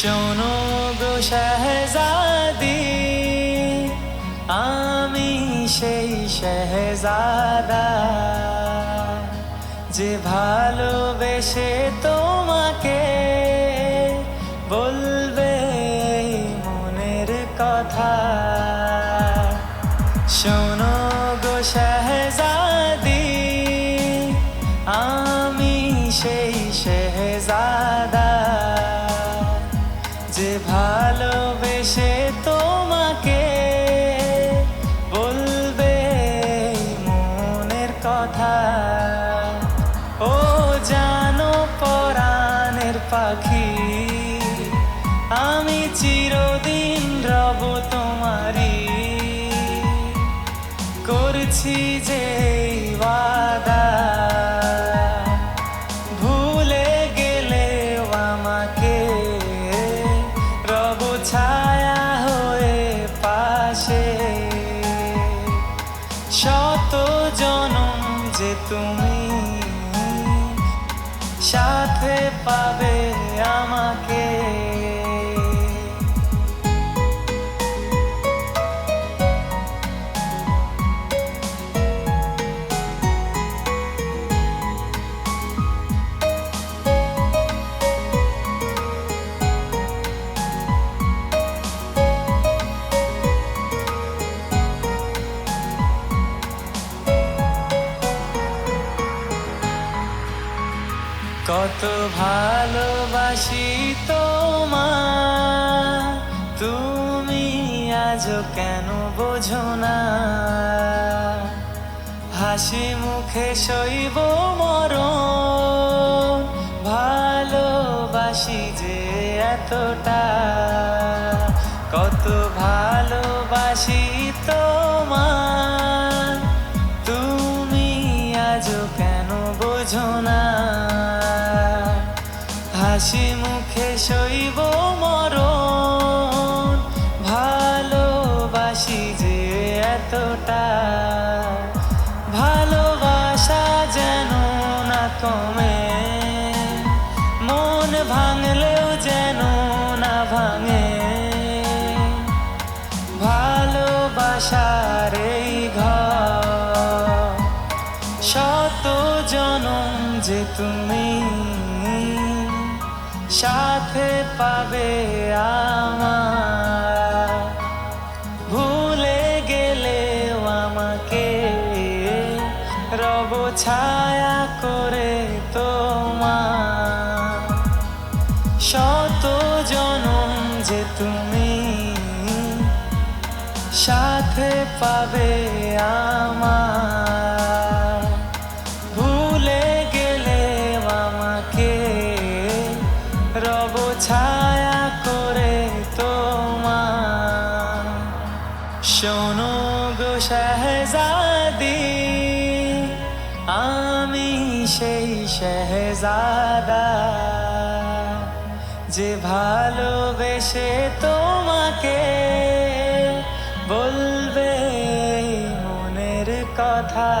শোনো গো শাহজাদি, আমি সেই শাহজাদা যে ভালোবেসে তোমাকে বলবে মনের কথা। শোনো গো শাহজাদি, আমি সেই শেহজাদা পাখি। আমি চিরদিন রব তোমারি করছি যে ওয়াদা। ভুলে গেলে আমাকে রব ছায়া হয়ে পাশে। শত জনম যে তুমি, সাথে পাবে আমাকে। কত ভালোবাসি তোমার তুমি আজও কেন বোঝো না? হাসি মুখে সইব মর ভালোবাসি যে এতটা। কত ভালোবাসি তোমার হাসি মুখে শৈব মর ভালোবাসি যে এতটা, ভালোবাসা যেন না কমে। মন ভাঙলেও যেন না ভাঙে। ভালোবাসার এই ঘর, শত জনম যে তুমি। সাথে পাবে আমার ভুলে গেলেও আমাকে রব ছায়া করে তোমার শত জনম যে তুমি সাথে পাবে আমার শোনো গো শাহজাদি আমি সেই শাহজাদা যে ভালোবেসে তোমাকে বলবে মনের কথা।